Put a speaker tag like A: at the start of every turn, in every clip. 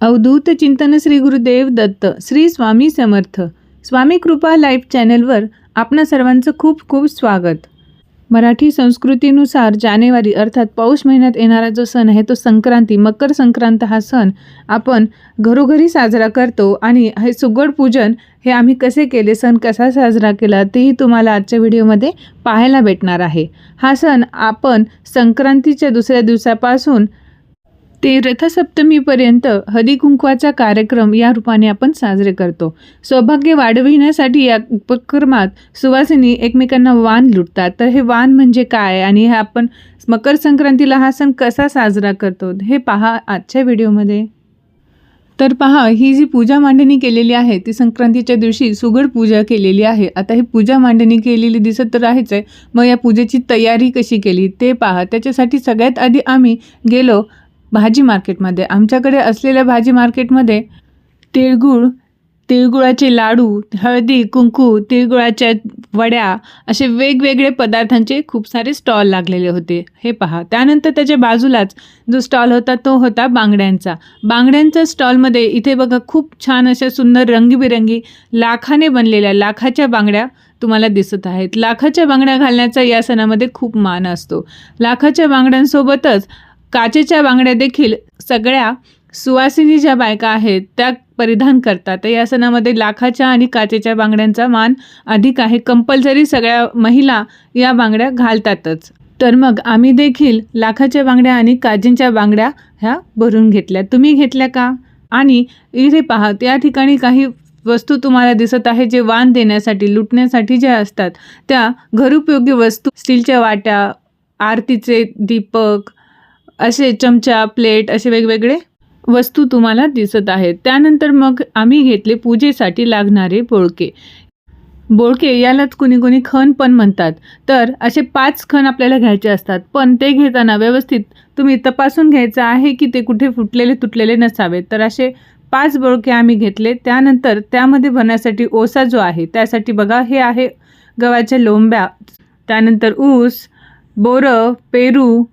A: अवधूत चिंतन श्री गुरुदेव दत्त श्री स्वामी समर्थ. स्वामी कृपा लाईव्ह चॅनलवर आपणा सर्वांचं खूप खूप स्वागत. मराठी संस्कृतीनुसार जानेवारी अर्थात पौष महिन्यात येणारा जो सण आहे तो संक्रांती मकर संक्रांत हा सण आपण घरोघरी साजरा करतो आणि हे सुगड पूजन हे आम्ही कसे केले सण कसा साजरा केला तेही तुम्हाला आजच्या व्हिडिओमध्ये पाहायला भेटणार आहे. हा सण आपण संक्रांतीच्या दुसऱ्या दिवसापासून ते रथसप्तमीपर्यंत हदिकुंकवाचा कार्यक्रम या रूपाने आपण साजरे करतो. सौभाग्य वाढविण्यासाठी या उपक्रमात सुवासिनी एकमेकांना वाण लुटतात. तर हे वाण म्हणजे काय? आणि हे आपण मकर संक्रांतीला हा सण कसा साजरा करतो? हे पहा आजच्या व्हिडिओमध्ये. तर पहा ही जी पूजा मांडणी केलेली आहे ती संक्रांतीच्या दिवशी सुगड पूजा केलेली आहे. आता ही पूजा मांडणी केलेली दिसत तर आहेच आहे मग या पूजेची तयारी कशी केली? ते पहा. त्याच्यासाठी सगळ्यात आधी आम्ही गेलो भाजी मार्केटमध्ये. आमच्याकडे असलेल्या भाजी मार्केटमध्ये तिळगुळ तिळगुळाचे लाडू हळदी कुंकू तिळगुळाच्या वड्या असे वेगवेगळे पदार्थांचे खूप सारे स्टॉल लागलेले होते. हे पहा. त्यानंतर त्याच्या बाजूलाच जो स्टॉल होता तो होता बांगड्यांचा. बांगड्यांच्या स्टॉलमध्ये इथे बघा खूप छान अशा सुंदर रंगीबिरंगी लाखाने बनलेल्या लाखाच्या बांगड्या तुम्हाला दिसत आहेत. लाखाच्या बांगड्या घालण्याचा या सणामध्ये खूप मान असतो. लाखाच्या बांगड्यांसोबतच काचेच्या बांगड्या देखील सगळ्या सुवासिनी ज्या बायका आहेत त्या परिधान करतात. तर या सणामध्ये लाखाच्या आणि काचेच्या बांगड्यांचा मान अधिक आहे. कंपल्सरी सगळ्या महिला या बांगड्या घालतातच. तर मग आम्ही देखील लाखाच्या बांगड्या आणि काजींच्या बांगड्या ह्या भरून घेतल्या. तुम्ही घेतल्या का? आणि इथे पहा त्या ठिकाणी काही वस्तू तुम्हाला दिसत आहे जे वाण देण्यासाठी लुटण्यासाठी ज्या असतात त्या घरोपयोगी वस्तू स्टीलच्या वाट्या आरतीचे दीपक असे चमचा प्लेट असे वेगवेगळे वस्तू तुम्हाला दिसत आहेत. त्यानंतर मग आम्ही घेतले पूजेसाठी लागणारे बोळके. बोळके यालाच कुणी कुणी खण पण म्हणतात. तर असे पाच खण आपल्याला घ्यायचे असतात. पण ते घेताना व्यवस्थित तुम्ही तपासून घ्यायचं आहे की ते कुठे फुटलेले तुटलेले नसावेत. तर असे पाच बोळके आम्ही घेतले. त्यानंतर त्यामध्ये भरण्यासाठी ओसा जो आहे त्यासाठी बघा हे आहे गव्हाच्या लोंब्या. त्यानंतर ऊस बोरं पेरू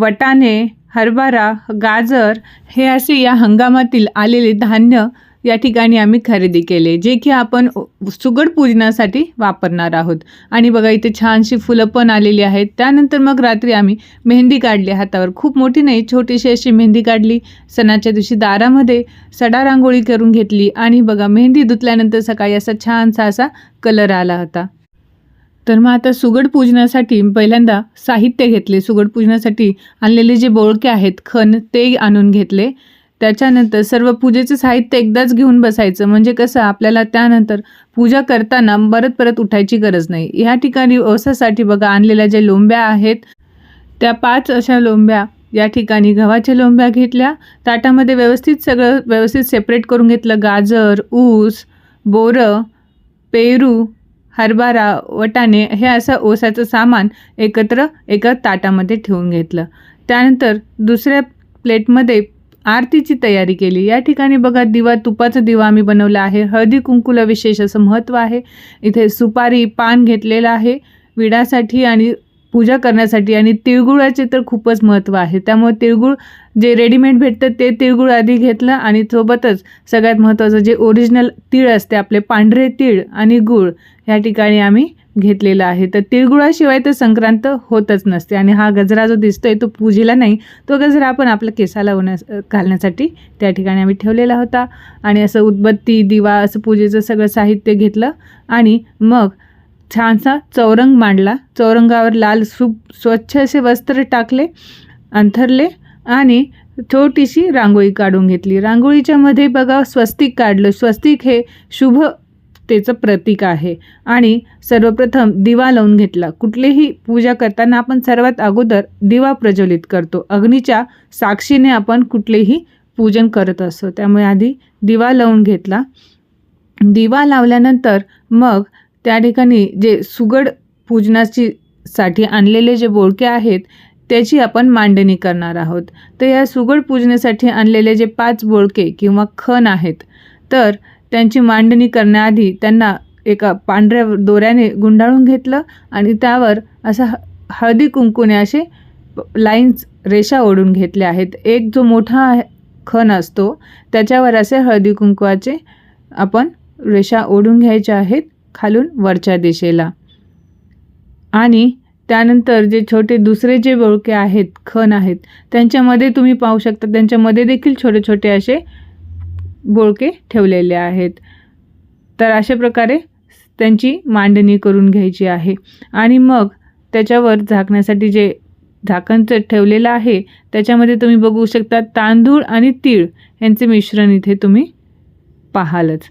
A: वटाणे हरभरा गाजर हे असे या हंगामातील आलेले धान्य या ठिकाणी आम्ही खरेदी केले जे की आपण सुगड पूजनासाठी वापरणार आहोत. आणि बघा इथे छानशी फुलं पण आलेली आहेत. त्यानंतर मग रात्री आम्ही मेहंदी काढली हातावर. खूप मोठी नाही छोटीशी अशी मेहंदी काढली. सणाच्या दिवशी दारामध्ये सडा रांगोळी करून घेतली. आणि बघा मेहंदी धुतल्यानंतर सकाळी असा छानसा असा कलर आला होता. तर मग आता सुगड पूजनासाठी पहिल्यांदा साहित्य घेतले. सुगड पूजनासाठी आणलेले जे बोळके आहेत खण ते आणून घेतले. त्याच्यानंतर सर्व पूजेचं साहित्य एकदाच घेऊन बसायचं. म्हणजे कसं आपल्याला त्यानंतर पूजा करताना परत परत उठायची गरज नाही. ह्या ठिकाणी ओसासाठी बघा आणलेल्या ज्या लोंब्या आहेत त्या पाच अशा लोंब्या या ठिकाणी गव्हाच्या लोंब्या घेतल्या. ताटामध्ये व्यवस्थित सगळं व्यवस्थित सेपरेट करून घेतलं. गाजर ऊस बोरं पेरू हरभरा वटाणे हे असं ओसाचं सामान एकत्र एका ताटामध्ये ठेवून घेतलं. त्यानंतर दुसऱ्या प्लेटमध्ये आरतीची तयारी केली. या ठिकाणी बघा दिवा तुपाचा दिवा आम्ही बनवला आहे. हळदी कुंकूला विशेष असं महत्त्व आहे. इथे सुपारी पान घेतलेलं आहे. विडासाठी आणि पूजा करण्यासाठी आणि तिळगुळाचे तर खूपच महत्त्व आहे. त्यामुळे तिळगुळ जे रेडीमेड भेटतं ते तिळगुळ आधी घेतलं आणि सोबतच सगळ्यात महत्त्वाचं जे ओरिजिनल तीळ असते आपले पांढरे तीळ आणि गूळ ह्या ठिकाणी आम्ही घेतलेलं आहे. तर तिळगुळाशिवाय तर संक्रांत होतच नसते आणि हा गजरा जो दिसतोय तो पूजेला नाही तो गजरा आपण आपल्या केसाला होण्यास घालण्यासाठी त्या ठिकाणी आम्ही ठेवलेला होता. आणि असं उदबत्ती दिवा असं पूजेचं सगळं साहित्य घेतलं आणि मग छानसा चौरंग मांडला. चौरंगावर लाल सु स्वच्छ असे वस्त्र टाकले अंथरले आणि छोटीशी रांगोळी काढून घेतली. रांगोळीच्या मध्ये बघा स्वस्तिक काढलं. स्वस्तिक हे शुभ तेचं प्रतीक आहे. आणि सर्वप्रथम दिवा लावून घेतला. कुठलीही पूजा करताना आपण सर्वात अगोदर दिवा प्रज्वलित करतो. अग्नीच्या साक्षीने आपण कुठलेही पूजन करत असतो. त्यामुळे आधी दिवा लावून घेतला. दिवा लावल्यानंतर मग त्या ठिकाणी जे सुगड पूजनाची साठी आणलेले जे बोळके आहेत त्याची आपण मांडणी करणार आहोत. तर या सुगड पूजनेसाठी आणलेले जे पाच बोळके किंवा खण आहेत तर त्यांची मांडणी करण्याआधी त्यांना एका पांढऱ्या दोऱ्याने गुंडाळून घेतलं आणि त्यावर असं ह हळदी कुंकूने असे लाईन्स रेषा ओढून घेतल्या आहेत. एक जो मोठा खण असतो त्याच्यावर असे हळदी कुंकवाचे आपण रेषा ओढून घ्यायच्या आहेत. खालून वरच्या दिशेला. आणि त्यानंतर जे छोटे दुसरे जे बोळके आहेत खण आहेत त्यांच्यामध्ये तुम्ही पाहू शकता त्यांच्यामध्ये देखील छोटे छोटे असे बोळके ठेवलेले आहेत. तर अशा प्रकारे त्यांची मांडणी करून घ्यायची आहे. आणि मग त्याच्यावर झाकण्यासाठी जे झाकणचं ठेवलेलं आहे त्याच्यामध्ये तुम्ही बघू शकता तांदूळ आणि तीळ यांचे मिश्रण इथे तुम्ही पाहालच.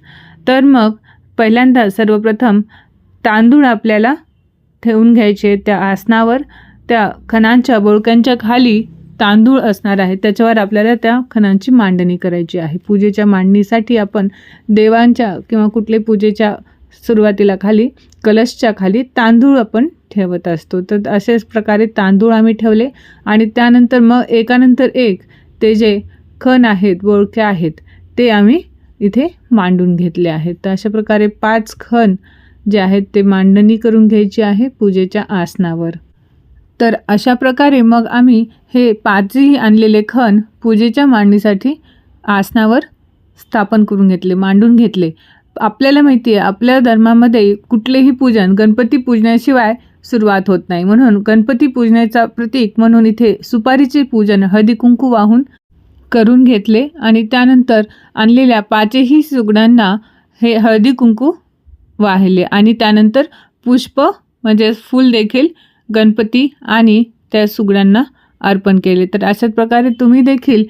A: तर मग पहिल्यांदा सर्वप्रथम तांदूळ आपल्याला ठेवून घ्यायचे. त्या आसनावर त्या खणांच्या बोळक्यांच्या खाली तांदूळ असणार आहे. त्याच्यावर आपल्याला त्या खणांची मांडणी करायची आहे. पूजेच्या मांडणीसाठी आपण देवांच्या किंवा कुठले पूजेच्या सुरुवातीला खाली कलशच्या खाली तांदूळ आपण ठेवत असतो. तर अशाच प्रकारे तांदूळ आम्ही ठेवले आणि त्यानंतर मग एकानंतर एक ते जे खण आहेत बोळके आहेत ते आम्ही इथे मांडून घेतले आहेत. तर अशा प्रकारे पाच खण जे आहेत ते मांडणी करून घ्यायची आहे पूजेच्या आसनावर. तर अशा प्रकारे मग आम्ही हे पाचही आणलेले खण पूजेच्या मांडणीसाठी आसनावर स्थापन करून घेतले मांडून घेतले. आपल्याला माहिती आहे आपल्या धर्मामध्ये कुठलेही पूजन गणपती पूजण्याशिवाय सुरुवात होत नाही. म्हणून गणपती पूजण्याचा प्रतीक म्हणून इथे सुपारीचे पूजन हळदी कुंकू वाहून करून घेतले आणि त्यानंतर आणलेल्या पाचही सुगडांना हे हळदी कुंकू वाहिले. आणि त्यानंतर पुष्प म्हणजे फूल देखील गणपती आणि त्या सुगड्यांना अर्पण केले. तर अशाच प्रकारे तुम्ही देखील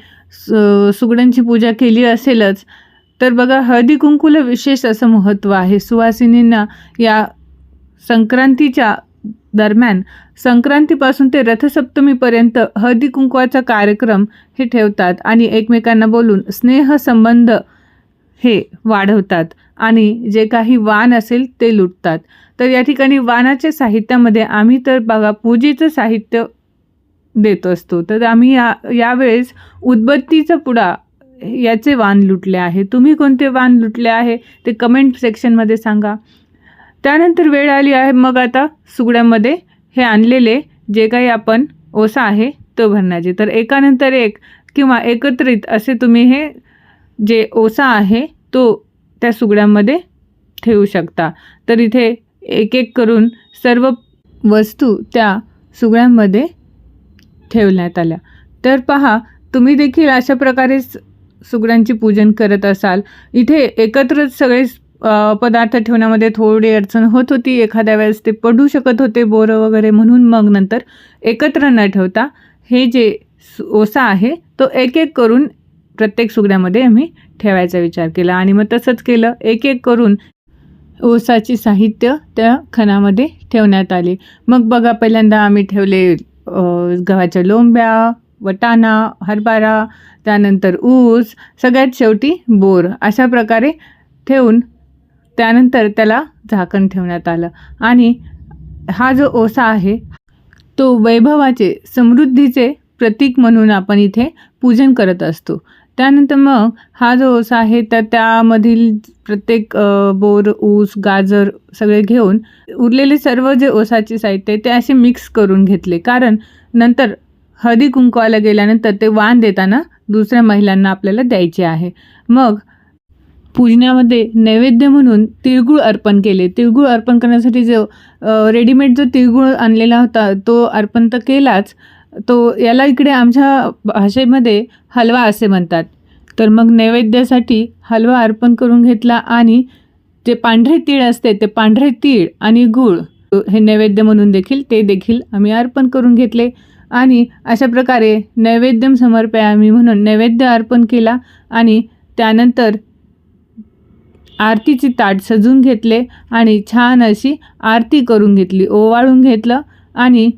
A: सुगड्यांची पूजा केली असेलच. तर बघा हळदी कुंकूला विशेष असं महत्त्व आहे. सुवासिनींना या संक्रांतीच्या दरम्यान संक्रांतीपासून ते रथसप्तमीपर्यंत हळदी कुंकवाचा कार्यक्रम हे ठेवतात आणि एकमेकांना बोलून स्नेहसंबंध हे वाढवतात आणि जे काही वाण असेल ते लुटतात. तर या ठिकाणी वाणाच्या साहित्यामध्ये आम्ही तर बघा पूजेचं साहित्य देत असतो. तर आम्ही या यावेळेस उदबत्तीचा पुडा याचे वाण लुटले आहे. तुम्ही कोणते वाण लुटले आहे ते कमेंट सेक्शनमध्ये सांगा. त्यानंतर वेळ आली आहे मग आता सुगड्यामध्ये हे आणलेले जे काही आपण ओसा आहे तो भरण्याचे. तर एकानंतर एक किंवा एकत्रित असे तुम्ही हे जे ओसा आहे तो त्या सुगड्यामध्ये ठेवू शकता. तर इथे एक एक करून सर्व वस्तू त्या सुगड्यांमध्ये ठेवण्यात आल्या. तर पहा तुम्ही देखील अशा प्रकारे सुगड्यांची पूजन करत असाल. इथे एकत्रच सगळे पदार्थ ठेवण्यामध्ये थोडी अडचण होत होती. एखाद्या वेळेस ते पडू शकत होते बोरं वगैरे म्हणून. मग नंतर एकत्र न ठेवता हे जे सु- ओसा आहे तो एक एक करून प्रत्येक सुगड्यामध्ये आम्ही ठेवायचा विचार केला. आणि मग तसंच केलं. एक एक करून ओसाची साहित्य त्या खणामध्ये ठेवण्यात आले. मग बघा पहिल्यांदा आम्ही ठेवले गव्हाच्या लोंब्या वटाणा हरभरा त्यानंतर ऊस सगळ्यात शेवटी बोर. अशा प्रकारे ठेवून त्यानंतर त्याला झाकण ठेवण्यात आलं. आणि हा जो ओसा आहे तो वैभवाचे समृद्धीचे प्रतीक म्हणून आपण इथे पूजन करत असतो. त्यानंतर मग हा जो ओसा आहे तर त्यामधील प्रत्येक बोर ऊस गाजर सगळे घेऊन उरलेले सर्व जे ओसाचे साहित्य आहे ते असे मिक्स करून घेतले. कारण नंतर हळदी कुंकवाला गेल्यानंतर ते वाण देताना दुसऱ्या महिलांना आपल्याला द्यायचे आहे. मग पूजण्यामध्ये नैवेद्य म्हणून तिळगुळ अर्पण केले. तिळगुळ अर्पण करण्यासाठी जो रेडीमेड जो तिळगुळ आणलेला होता तो अर्पण तर केलाच. तो याला इकडे आमच्या भाषेमध्ये हलवा असे म्हणतात. तर मग नैवेद्यासाठी हलवा अर्पण करून घेतला आणि जे पांढरे तीळ असते ते पांढरे तीळ आणि गूळ हे नैवेद्य म्हणून देखील ते देखील आम्ही अर्पण करून घेतले. आणि अशा प्रकारे नैवेद्यम समर्पयामी म्हणून नैवेद्य अर्पण केला आणि त्यानंतर आरतीची ताट सजून घेतले आणि छान अशी आरती करून घेतली. ओवाळून घेतलं आणि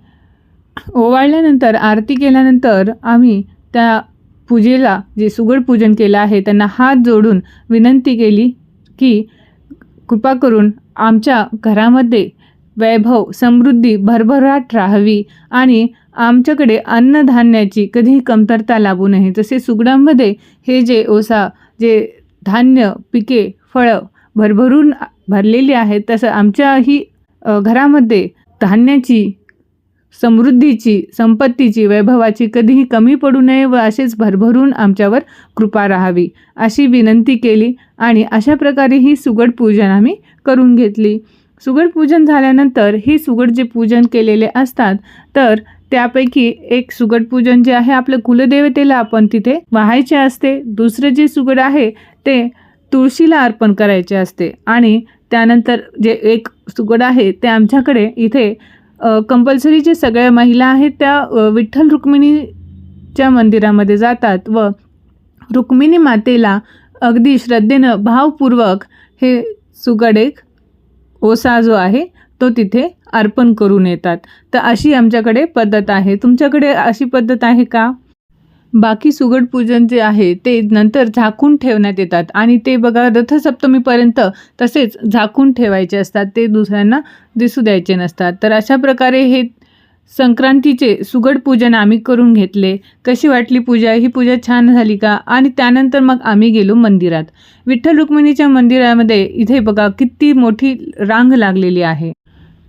A: ओवाळल्यानंतर आरती केल्यानंतर आम्ही त्या पूजेला जे सुगड पूजन केलं आहे त्यांना हात जोडून विनंती केली की कृपा करून आमच्या घरामध्ये वैभव समृद्धी भरभराट राहावी आणि आमच्याकडे अन्नधान्याची कधीही कमतरता लागू नये. जसे सुगडांमध्ये हे जे ओसा जे धान्य पिके फळं भरभरून भरलेली आहेत तसं आमच्याही घरामध्ये धान्याची समृद्धीची संपत्तीची वैभवाची कधीही कमी पडू नये व असेच भरभरून आमच्यावर कृपा राहावी अशी विनंती केली आणि अशा प्रकारे ही सुगड पूजन आम्ही करून घेतली. सुगड पूजन झाल्यानंतर ही सुगड जे पूजन केलेले असतात तर त्यापैकी एक सुगड पूजन जे आहे आपलं कुलदेवतेला आपण तिथे वाहायचे असते. दुसरं जे सुगड आहे ते तुळशीला अर्पण करायचे असते. आणि त्यानंतर जे एक सुगड आहे ते आमच्याकडे इथे कंपल्सरी जे सगळ्या महिला आहेत त्या विठ्ठल रुक्मिणीच्या मंदिरामध्ये जातात व रुक्मिणी मातेला अगदी श्रद्धेनं भावपूर्वक हे सुगड एक ओसा जो आहे तो तिथे अर्पण करून येतात. तर अशी आमच्याकडे पद्धत आहे. तुमच्याकडे अशी पद्धत आहे का? बाकी सुगड पूजन जे आहे ते नंतर झाकून ठेवण्यात येतात. आणि ते बघा रथसप्तमीपर्यंत तसेच झाकून ठेवायचे असतात. ते दुसऱ्यांना दिसू द्यायचे नसतात. तर अशा प्रकारे हे संक्रांतीचे सुगड पूजन आम्ही करून घेतले. कशी वाटली पूजा? ही पूजा छान झाली का? आणि त्यानंतर मग आम्ही गेलो मंदिरात. विठ्ठल रुक्मिणीच्या मंदिरामध्ये इथे बघा किती मोठी रांग लागलेली आहे.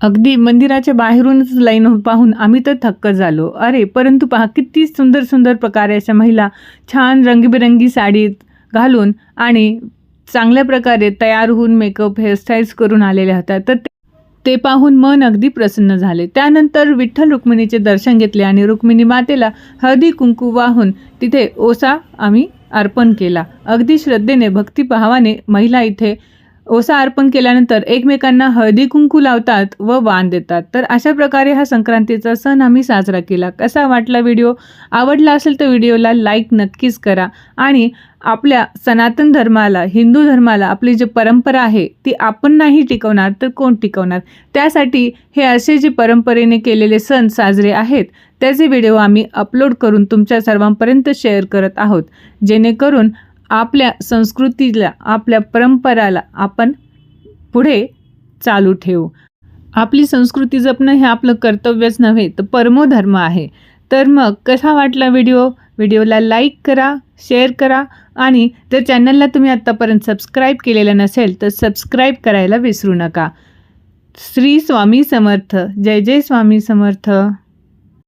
A: अगदी मंदिराच्या बाहेरूनच लाईन पाहून आम्ही तर थक्क झालो. अरे परंतु पहा किती सुंदर सुंदर प्रकारे अशा महिला छान रंगीबेरंगी साडीत घालून आणि चांगल्या प्रकारे तयार होऊन मेकअप हेअरस्टाईल्स करून आलेल्या होत्या. तर ते- ते पाहून मन अगदी प्रसन्न झाले. त्यानंतर विठ्ठल रुक्मिणीचे दर्शन घेतले आणि रुक्मिणी मातेला हळदी कुंकू वाहून तिथे ओसा आम्ही अर्पण केला. अगदी श्रद्धेने भक्तिभावाने महिला इथे ओसा अर्पण केल्यानंतर एकमेकांना हळदी कुंकू लावतात व वाण देतात. तर अशा प्रकारे हा संक्रांतीचा सण आम्ही साजरा केला. कसा वाटला व्हिडिओ? आवडला असेल तर व्हिडिओला लाईक नक्कीच करा आणि आपल्या सनातन धर्माला हिंदू धर्माला आपली जी परंपरा आहे ती आपण नाही टिकवणार तर कोण टिकवणार? त्यासाठी हे असे जे परंपरेने केलेले सण साजरे आहेत त्याचे व्हिडिओ आम्ही अपलोड करून तुमच्या सर्वांपर्यंत शेअर करत आहोत. जेणेकरून आपल्या संस्कृतीला आपल्या परंपराला आपण पुढे चालू ठेवू. आपली संस्कृती जपणं हे आपलं कर्तव्यच नव्हे तर परमोधर्म आहे. तर मग कसा वाटला व्हिडिओ? व्हिडिओला लाईक करा शेअर करा आणि जर चॅनलला तुम्ही आत्तापर्यंत सबस्क्राईब केलेलं नसेल तर सबस्क्राईब करायला विसरू नका. श्री स्वामी समर्थ. जय जय स्वामी समर्थ.